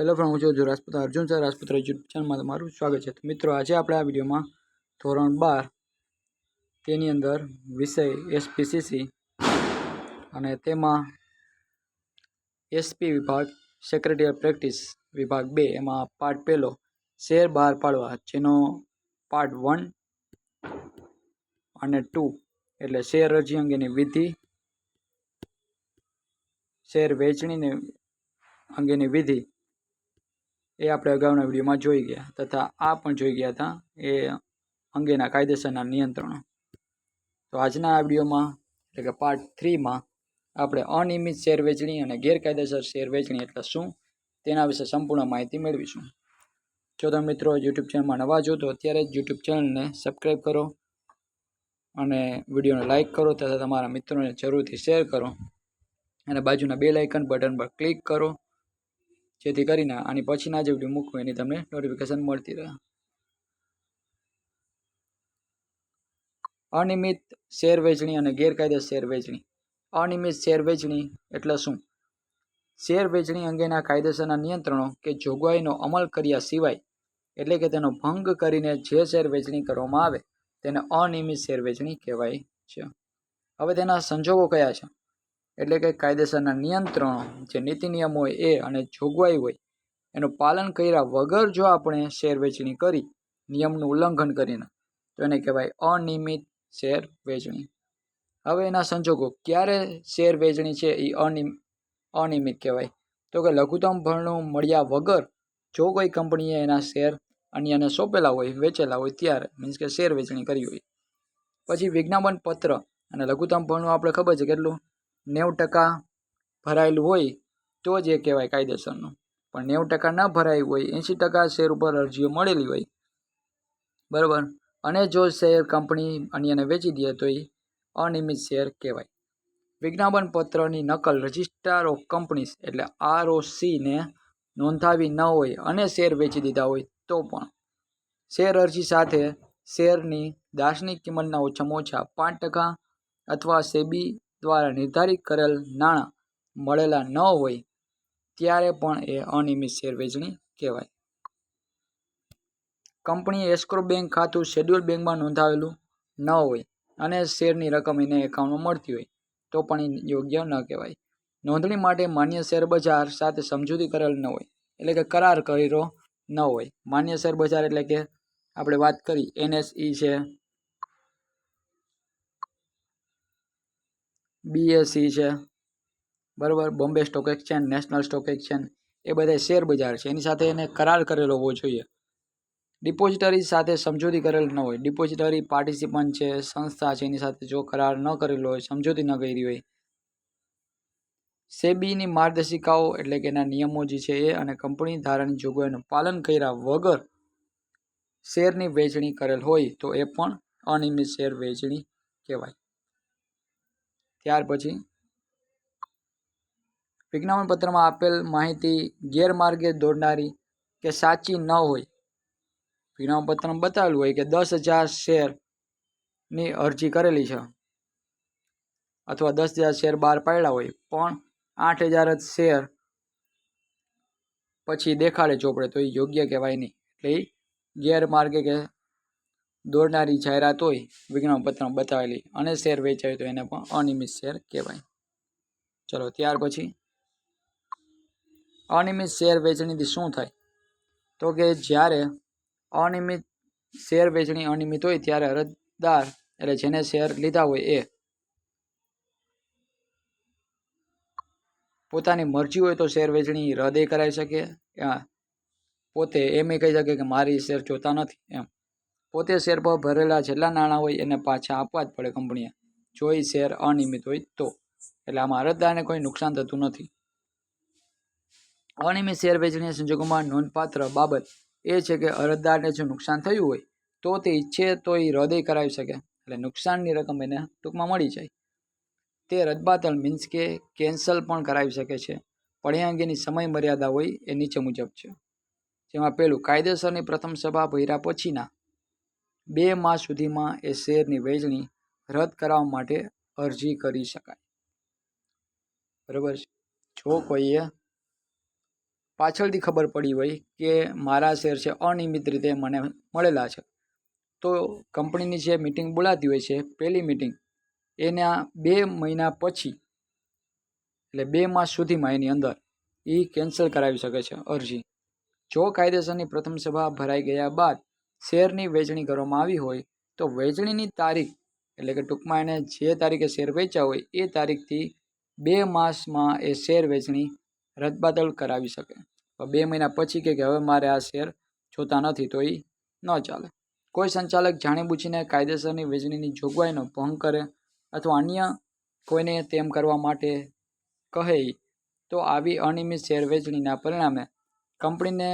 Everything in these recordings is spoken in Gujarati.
હેલો ફ્રેન્ડ, હું છું રાજપૂત. અર્જુન સર રાજપૂત યુટ્યુબ ચેનલમાં તમારું સ્વાગત છે. મિત્રો, આજે આપણે આ વિડીયોમાં ધોરણ બાર તેની અંદર વિષય એસપીસીસી અને તેમાં એસપી વિભાગ સેક્રેટરી પ્રેક્ટિસ વિભાગ બે, એમાં પાર્ટ પહેલો, શેર બહાર પાડવા, જેનો પાર્ટ વન અને ટુ એટલે શેર અરજી અંગેની વિધિ, શેર વેચણીને અંગેની વિધિ એ આપણે અગાઉના વિડીયોમાં જોઈ ગયા તથા આ પણ જોઈ ગયા હતા એ અંગેના કાયદેસરના નિયંત્રણો. તો આજના આ વિડીયોમાં, એટલે કે પાર્ટ થ્રીમાં આપણે અનિયમિત શેર વેચણી અને ગેરકાયદેસર શેર વેચણી એટલે શું તેના વિશે સંપૂર્ણ માહિતી મેળવીશું. જો તમે મિત્રો યુટ્યુબ ચેનલમાં નવા જો તો અત્યારે જ યુટ્યુબ ચેનલને સબસ્ક્રાઈબ કરો અને વિડીયોને લાઇક કરો તથા તમારા મિત્રોને જરૂરથી શેર કરો અને બાજુના બે લાઇકન બટન પર ક્લિક કરો જેથી કરીને આની પછીના જે વીડિયો મૂકું એની તમને નોટિફિકેશન મળતી રહે. અનિયમિત શેર વેચણી અને ગેરકાયદે શેર વેચણી અનિયમિત શેર વેચણી એટલે શું? શેર વેચણી અંગેના કાયદેસરના નિયંત્રણો કે જોગવાઈનો અમલ કર્યા સિવાય એટલે કે તેનો ભંગ કરીને જે શેર વેચણી કરવામાં આવે તેને અનિયમિત શેર વેચણી કહેવાય છે. હવે તેના સંજોગો કયા છે? એટલે કે કાયદેસરના નિયંત્રણો, જે નીતિ નિયમ હોય એ અને જોગવાઈ હોય, એનું પાલન કર્યા વગર જો આપણે શેર વેચણી કરી, નિયમનું ઉલ્લંઘન કરીને, તો એને કહેવાય અનિયમિત શેર વેચણી. હવે એના સંજોગો, ક્યારે શેર વેચણી છે એ અનિયમ અનિયમિત કહેવાય? તો કે લઘુત્તમ ભરણું મળ્યા વગર, જો કોઈ કંપનીએ એના શેર અન્યને સોંપેલા હોય, વેચેલા હોય, ત્યારે મીન્સ કે શેર વેચણી કરી હોય. પછી વિજ્ઞાપન પત્ર અને લઘુત્તમ ભરણું આપણે ખબર છે કેટલું? નેવું ટકા ભરાયેલું હોય તો જ એ કહેવાય કાયદેસરનું. પણ નેવું ટકા ન ભરાયું હોય, એંશી ટકા શેર ઉપર અરજીઓ મળેલી હોય. બરાબર? અને જો શેર કંપની અન્યને વેચી દે તો એ અનિયમિત શેર કહેવાય. વિજ્ઞાપન પત્રની નકલ રજિસ્ટ્રાર ઓફ કંપનીઝ એટલે આરઓસીને નોંધાવી ન હોય અને શેર વેચી દીધા હોય તો પણ. શેર અરજી સાથે શેરની દાસની કિંમતના ઓછામાં ઓછા પાંચ ટકા અથવા સેબી દ્વારા નિર્ધારિત કરેલ નાણાં મળેલા ન હોય ત્યારે પણ એ અનિયમિત શેર વેચણી કહેવાય. કંપની એસ્ક્રો બેંક ખાતું શેડ્યુલ બેંકમાં નોંધાવેલું ન હોય અને શેરની રકમ એને એકાઉન્ટમાં મળતી હોય તો પણ એ યોગ્ય ન કહેવાય. નોંધણી માટે માન્ય શેર બજાર સાથે સમજૂતી કરેલ ન હોય એટલે કે કરાર કર્યો ન હોય. માન્ય શેર બજાર એટલે કે આપણે વાત કરી, એનએસઈ છે બીએસઈ છે. બરાબર Bombay stock exchange national stock exchange એ બધા શેર બજાર છે. એની સાથે એને કરાર કરેલો હોવો જોઈએ. ડિપોઝિટરી સાથે સમજૂતી કરેલ ન હોય. ડિપોઝિટરી પાર્ટિસિપન્ટ છે, સંસ્થા છે, એની સાથે જો કરાર ન કરેલો હોય, સમજૂતી ન કરી હોય. સેબીની માર્ગદર્શિકાઓ એટલે કે એના નિયમો જે છે એ અને કંપની ધારાની જોગવાઈનું પાલન કર્યા વગર શેરની વેચણી કરેલ હોય તો એ પણ અનિયમિત શેર વેચણી કહેવાય. ત્યાર પછી વિજ્ઞાપન પત્રમાં આપેલ માહિતી ગેરમાર્ગે દોડનારી કે સાચી ન હોય. વિજ્ઞાપન પત્રમાં બતાવેલું હોય કે દસ હજાર શેરની અરજી કરેલી છે. અથવા દસ હજાર શેર બહાર પાડ્યા હોય, પણ આઠ હજાર જ શેર પછી દેખાડે ચોપડે, તો એ યોગ્ય કહેવાય નહીં. એટલે એ ગેરમાર્ગે કે દોડનારી જાહેરાત હોય વિજ્ઞાપન બતાવેલી, અને શેર વેચાય તો એને પણ અનિયમિત શેર કહેવાય. ચલો, ત્યાર પછી. અનિયમિત શેર વેચણીથી શું થાય? તો કે જ્યારે અનિયમિત શેર વેચણી અનિયમિત હોય, ત્યારે અરજદાર, એટલે જેને શેર લીધા હોય એ પોતાની મરજી હોય તો શેર વેચણી હૃદય કરાવી શકે. પોતે એમ એ કહી શકે કે મારી શેર જોતા નથી, એમ. પોતે શેર પર ભરેલા જેટલા નાણાં હોય એને પાછા આપવા જ પડે કંપનીએ. જો એ શેર અનિયમિત હોય તો. એટલે આમાં અરજદારને કોઈ નુકસાન થતું નથી. અનિયમિત શેર વેચણીના સંજોગોમાં નોંધપાત્ર બાબત એ છે કે અરજદારને જો નુકસાન થયું હોય, તો તે ઈચ્છે તો એ હૃદય કરાવી શકે. એટલે નુકસાનની રકમ એને ટૂંકમાં મળી જાય. તે રદબાતલ મીન્સ કે કેન્સલ પણ કરાવી શકે છે. પણ એ અંગેની સમય મર્યાદા હોય એ નીચે મુજબ છે. જેમાં પહેલું કાયદેસરની પ્રથમ સભા ભર્યા પછીના બે માસ સુધીમાં એ શેરની વહેંચણી રદ કરાવવા માટે અરજી કરી શકાય. બરાબર છે? જો કોઈએ પાછળથી ખબર પડી હોય કે મારા શેર છે, અનિયમિત રીતે મને મળેલા છે, તો કંપનીની જે મિટિંગ બોલાતી હોય છે, પહેલી મિટિંગ એના બે મહિના પછી, એટલે બે માસ સુધીમાં એની અંદર એ કેન્સલ કરાવી શકે છે અરજી. જો કાયદેસરની પ્રથમ સભા ભરાઈ ગયા બાદ શેરની વેચણી કરવામાં આવી હોય, તો વેચણીની તારીખ, એટલે કે ટૂંકમાં એને જે તારીખે શેર વેચ્યા હોય, એ તારીખથી બે માસમાં એ શેર વેચણી રદબાતલ કરાવી શકે. બે મહિના પછી કે હવે મારે આ શેર જોતા નથી, તો એ ન ચાલે. કોઈ સંચાલક જાણીબૂછીને કાયદેસરની વેચણીની જોગવાઈનો ભંગ કરે અથવા અન્ય કોઈને તેમ કરવા માટે કહે તો આવી અનિયમિત શેર વેચણીના પરિણામે કંપનીને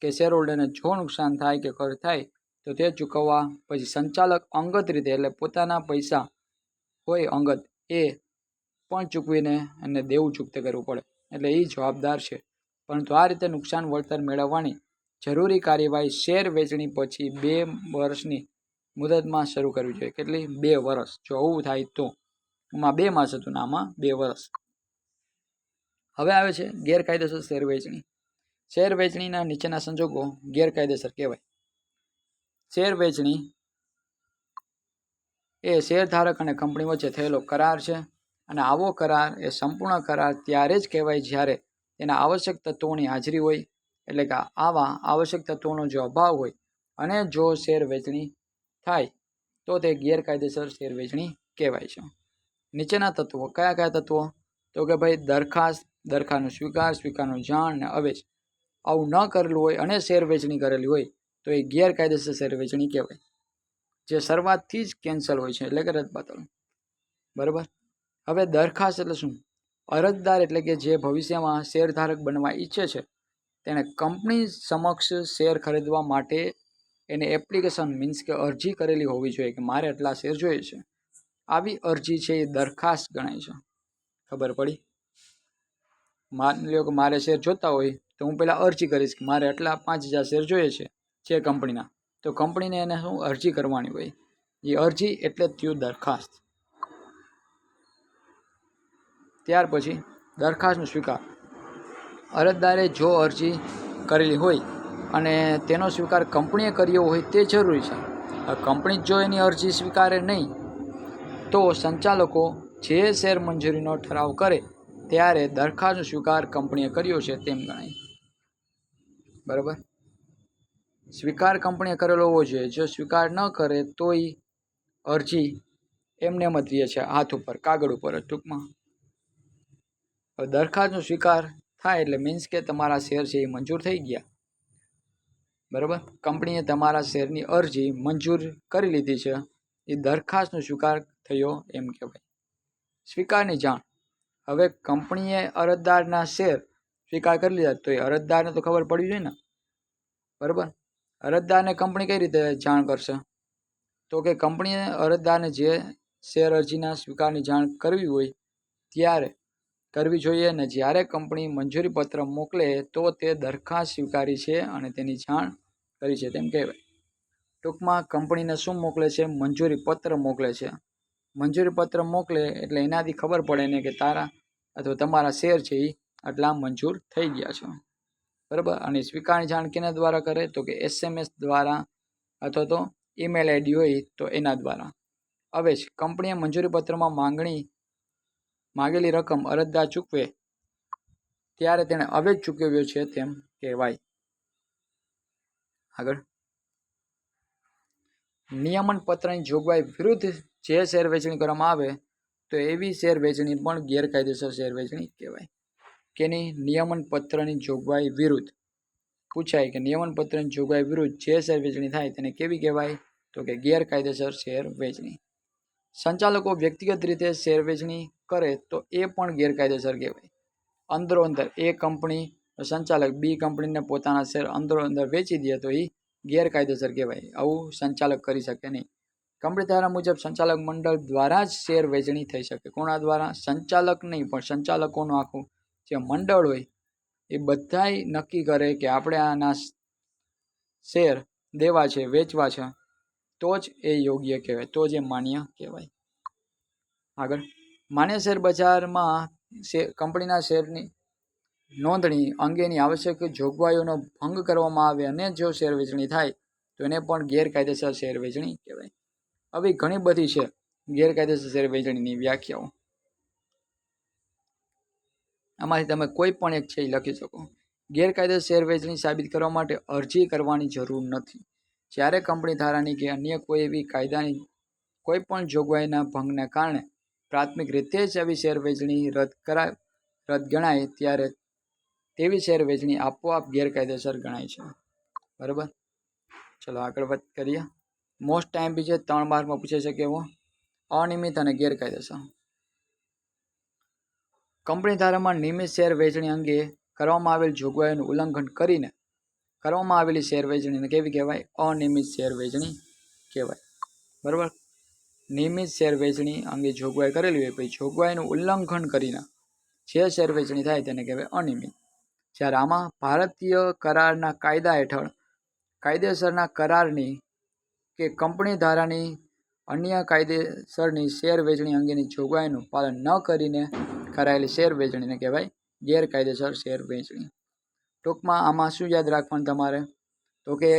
કે શેર હોલ્ડરને જો નુકસાન થાય કે ખર્ચ થાય, તો તે ચૂકવવા પછી સંચાલક અંગત રીતે, એટલે પોતાના પૈસા હોય અંગત, એ પણ ચૂકવીને એને દેવું ચૂકતે કરવું પડે. એટલે એ જવાબદાર છે. પરંતુ આ રીતે નુકસાન વળતર મેળવવાની જરૂરી કાર્યવાહી શેર વેચણી પછી બે વર્ષની મુદતમાં શરૂ કરવી જોઈએ. કેટલી? બે વર્ષ. જો આવું થાય તો આમાં બે માસ હતું ને બે વર્ષ. હવે આવે છે ગેરકાયદેસર શેર વેચણી. શેર વેચણીના નીચેના સંજોગો ગેરકાયદેસર કહેવાય. શેર વેચણી એ શેરધારક અને કંપની વચ્ચે થયેલો કરાર છે અને આવો કરાર એ સંપૂર્ણ કરાર ત્યારે જ કહેવાય જ્યારે તેના આવશ્યક તત્વોની હાજરી હોય, એટલે કે આવા આવશ્યક તત્વોનો જો અભાવ હોય અને જો શેર વેચણી થાય, તો તે ગેરકાયદેસર શેર વેચણી કહેવાય છે. નીચેના તત્વો, કયા કયા તત્વો? તો કે ભાઈ દરખાસ્ત દરખાસ્તનો સ્વીકાર, સ્વીકારનો જાણ અને અવેજ. આવું ન કરેલું હોય અને શેર વેચણી કરેલી હોય, તો એ ગેરકાયદેસર શેર વેચણી કહેવાય. જે શરૂઆતથી જ કેન્સલ હોય છે, એટલે કે રદબાતલ બરાબર? હવે દરખાસ્ત એટલે શું? અરજદાર એટલે કે જે ભવિષ્યમાં શેરધારક બનવા ઈચ્છે છે, તેણે કંપની સમક્ષ શેર ખરીદવા માટે એને એપ્લિકેશન મીન્સ કે અરજી કરેલી હોવી જોઈએ કે મારે એટલા શેર જોઈએ છે. આવી અરજી છે એ દરખાસ્ત ગણાય છે. ખબર પડી? માની લ્યો કે મારે શેર જોતા હોય તો હું પહેલાં અરજી કરીશ કે મારે એટલા પાંચ હજાર શેર જોઈએ છે જે કંપનીના. તો કંપનીને એને શું અરજી કરવાની હોય? એ અરજી એટલે થયું દરખાસ્ત. ત્યાર પછી દરખાસ્તનો સ્વીકાર. અરજદારે જો અરજી કરેલી હોય અને તેનો સ્વીકાર કંપનીએ કર્યો હોય તે જરૂરી છે. કંપની જો એની અરજી સ્વીકારે નહીં, તો સંચાલકો જે શેર મંજૂરીનો ઠરાવ કરે, ત્યારે દરખાસ્તનો સ્વીકાર કંપનીએ કર્યો છે તેમ ગણાય. બરાબર? સ્વીકાર કંપનીએ કરેલો હોવો જોઈએ. જો સ્વીકાર ન કરે, તોય અરજી એમને એમ જ રહે છે, હાથ ઉપર, કાગળ ઉપર ટૂંકમાં. હવે દરખાસ્તનો સ્વીકાર થાય એટલે મીન્સ કે તમારા શેર છે એ મંજૂર થઈ ગયા. બરાબર? કંપનીએ તમારા શેરની અરજી મંજૂર કરી લીધી છે. એ દરખાસ્તનો સ્વીકાર થયો એમ કહેવાય. સ્વીકારની જાણ. હવે કંપનીએ અરજદારના શેર સ્વીકાર કરી લીધા. તો એ અરજદારને તો ખબર પડવી જોઈએ ને. બરાબર? અરજદારને કંપની કઈ રીતે જાણ કરશે? તો કે કંપનીએ અરજદારને જે શેર અરજીના સ્વીકારની જાણ કરવી હોય ત્યારે કરવી જોઈએ અને જ્યારે કંપની મંજૂરી પત્ર મોકલે તો તે દરખાસ્ત સ્વીકારી છે અને તેની જાણ કરી છે. તેમ કહેવાય. ટૂંકમાં કંપનીને શું મોકલે છે? મંજૂરી પત્ર મોકલે છે. મંજૂરી પત્ર મોકલે એટલે એનાથી ખબર પડે ને કે તારા અથવા તમારા શેર છે એ આટલા મંજૂર થઈ ગયા છે. બરાબર? અને સ્વીકારની જાણ કેના દ્વારા કરે? તો કે એસએમએસ દ્વારા અથવા તો ઈમેલ આઈડી હોય તો એના દ્વારા. હવે જ કંપનીએ મંજૂરી પત્રમાં માંગણી, માગેલી રકમ અરજદાર ચૂકવે ત્યારે તેણે અવેજ ચૂકવ્યો છે તેમ કહેવાય. આગળ. નિયમન પત્રની જોગવાઈ વિરુદ્ધ જે શેર વેચણી કરવામાં આવે, તો એવી શેર વેચણી પણ ગેરકાયદેસર શેર વેચણી કહેવાય. કેની નિયમન પત્રની જોગવાઈ વિરુદ્ધ. પૂછાય કે નિયમન પત્રની જોગવાઈ વિરુદ્ધ જે શેર વેચણી થાય તેને કેવી કહેવાય? તો કે ગેરકાયદેસર શેર વેચણી. સંચાલકો વ્યક્તિગત રીતે શેર વેચણી કરે તો એ પણ ગેરકાયદેસર કહેવાય. અંદરો અંદર એ કંપની સંચાલક બી કંપનીને પોતાના શેર અંદરો અંદર વેચી દે તો એ ગેરકાયદેસર કહેવાય. આવું સંચાલક કરી શકે નહીં. કંપની ધારા મુજબ સંચાલક મંડળ દ્વારા જ શેર વેચણી થઈ શકે. કોના દ્વારા? સંચાલક નહીં, પણ સંચાલકોનું આખું જે મંડળ હોય, એ બધાય નક્કી કરે કે આપણે આના શેર દેવા છે, વેચવા છે, તો જ એ યોગ્ય કહેવાય, તો જ એ માન્ય કહેવાય. આગળ. માન્ય શેર બજારમાં કંપનીના શેરની નોંધણી અંગેની આવશ્યક જોગવાઈઓનો ભંગ કરવામાં આવે અને જો શેર વેચણી થાય, તો એને પણ ગેરકાયદેસર શેર વેચણી કહેવાય. આવી ઘણી બધી છે ગેરકાયદેસર શેર વેચણીની વ્યાખ્યાઓ. આમાંથી તમે કોઈ પણ એક છે એ લખી શકો. ગેરકાયદેસર શેર વેચણી સાબિત કરવા માટે અરજી કરવાની જરૂર નથી. જ્યારે કંપની ધારાની કે અન્ય કોઈ એવી કાયદાની કોઈ પણ જોગવાઈના ભંગને કારણે પ્રાથમિક રીતે જ આવી શેર વેચણી રદ કરાય, રદ ગણાય, ત્યારે તેવી શેર વેચણી આપોઆપ ગેરકાયદેસર ગણાય છે. બરાબર? ચલો આગળ વાત કરીએ. મોસ્ટ ટાઈમ બી છે ત્રણ માર્કમાં પૂછે છે કેવો અનિયમિત અને ગેરકાયદેસર. કંપની ધારામાં નિયમિત શેર વેચણી અંગે કરવામાં આવેલ જોગવાઈઓનું ઉલ્લંઘન કરીને કરવામાં આવેલી શેર વેચણીને કેવી કહેવાય? અનિયમિત શેર વેચણી કહેવાય. બરાબર? નિયમિત શેર વેચણી અંગે જોગવાઈ કરેલી હોય પછી જોગવાઈનું ઉલ્લંઘન કરીને જે શેર વેચણી થાય તેને કહેવાય અનિયમિત. જ્યારે આમાં ભારતીય કરારના કાયદા હેઠળ, કાયદેસરના કરારની કે કંપની ધારાની અન્ય કાયદેસરની શેર વેચણી અંગેની જોગવાઈનું પાલન ન કરીને કરાયેલી શેર વેચણીને કહેવાય, ગેરકાયદેસર શેર વેચણી. ટૂંકમાં આમાં શું યાદ રાખવાનું તમારે? તો કે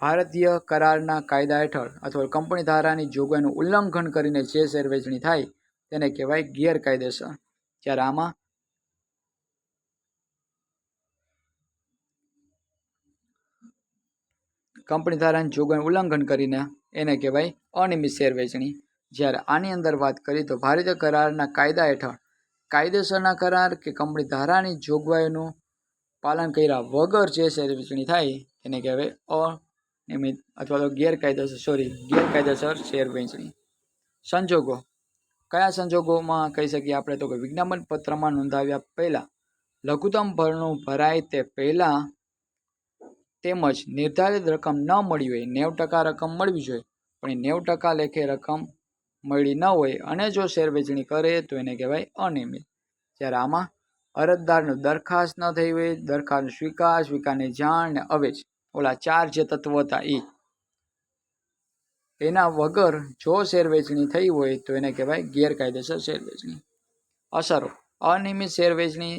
ભારતીય કરારના કાયદા હેઠળ અથવા કંપની ધારાની જોગવાઈનું ઉલ્લંઘન કરીને જે શેર વેચણી થાય, તેને કહેવાય ગેરકાયદેસર. જ્યારે આમાં કંપની ધારાની જોગવાઈનું ઉલ્લંઘન કરીને એને કહેવાય અનિયમિત શેર વેચણી. જ્યારે આની અંદર વાત કરીએ તો ભારતીય કરારના કાયદા હેઠળ, કાયદેસરના કરાર કે કંપની ધારાની જોગવાઈનું પાલન કર્યા વગર જે શેર વેચણી થાય, એને કહેવાય અનિયમિત અથવા તો ગેરકાયદેસર સોરી ગેરકાયદેસર શેર વેચણી. સંજોગો. કયા સંજોગોમાં કહી શકીએ આપણે તો કે વિજ્ઞાપન પત્રમાં નોંધાવ્યા પહેલાં, લઘુત્તમ ભરણું ભરાય તે પહેલાં તેમજ નિર્ધારિત રકમ ન મળી હોય, નેવ ટકા રકમ મળવી જોઈએ, પણ એ નેવ ટકા લેખે રકમ મળી ન હોય અને જો શેર વેચણી કરે તો એને કહેવાય અનિયમિત. જ્યારે આમાં અરજદારનું દરખાસ્ત ન થઈ હોય દરખાસ્ત સ્વીકાર, સ્વીકારની જાણ ને અવેજ. ઓલા ચાર જે તત્વ હતા એ એના વગર જો શેર વેચણી થઈ હોય તો એને કહેવાય ગેરકાયદેસર શેર વેચણી અસરો. અનિયમિત શેર વેચણી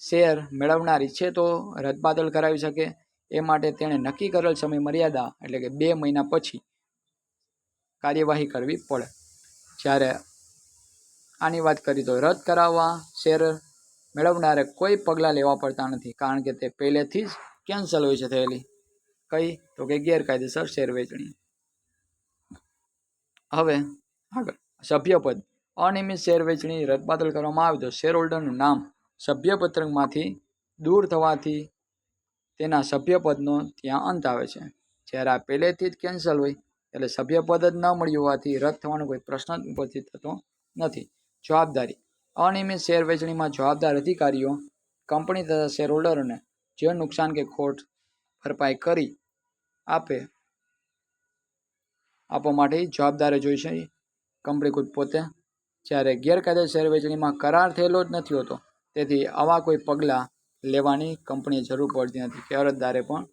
શેર મેળવનારી છે તો રદબાદલ કરાવી શકે. એ માટે તેણે નક્કી કરેલ સમય મર્યાદા એટલે કે બે મહિના પછી કાર્યવાહી કરવી પડે. જ્યારે આની વાત કરી તો રદ કરાવવા શેર મેળવનારે કોઈ પગલાં લેવા પડતા નથી, કારણ કે તે પહેલેથી જ કેન્સલ હોય છે થયેલી. કઈ? તો કે ગેરકાયદેસર શેર વેચણી. હવે આગળ. સભ્યપદ. અનિયમિત શેર વેચણી રદબાતલ કરવામાં આવે તો શેર હોલ્ડરનું નામ સભ્યપત્રકમાંથી દૂર થવાથી તેના સભ્યપદનો ત્યાં અંત આવે છે. જ્યારે આ પહેલેથી જ કેન્સલ હોય એટલે સભ્યપદ જ ન મળ્યું હોવાથી રદ થવાનો કોઈ પ્રશ્ન જ ઉપસ્થિત થતો નથી. જવાબદારી. અનિયમિત શેર વેચણીમાં જવાબદાર અધિકારીઓ, કંપની તથા શેર હોલ્ડરોને જે નુકસાન કે ખોટ ભરપાઈ કરી આપે, આપવા માટે જવાબદારી જોઈશે કંપની ખુદ પોતે જ્યારે ગેરકાયદે શેર વેચણીમાં કરાર થયેલો જ નથી હોતો, તેથી આવા કોઈ પગલાં લેવાની કંપનીએ જરૂર પડતી નથી. કે અરજદારે પણ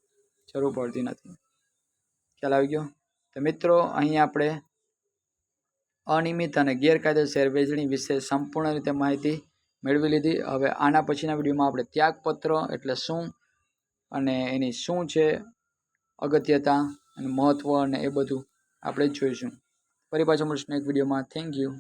જરૂર પડતી નથી. ખ્યાલ આવી ગયો? તો મિત્રો, અહીં આપણે અનિયમિત અને ગેરકાયદેસર વેચણી વિશે સંપૂર્ણ રીતે માહિતી મેળવી લીધી. હવે આના પછીના વિડીયોમાં આપણે ત્યાગપત્ર એટલે શું અને એની શું છે, અગત્યતા અને મહત્ત્વ અને એ બધું આપણે જોઈશું. ફરી પાછો મળશું એક વિડીયોમાં. Thank you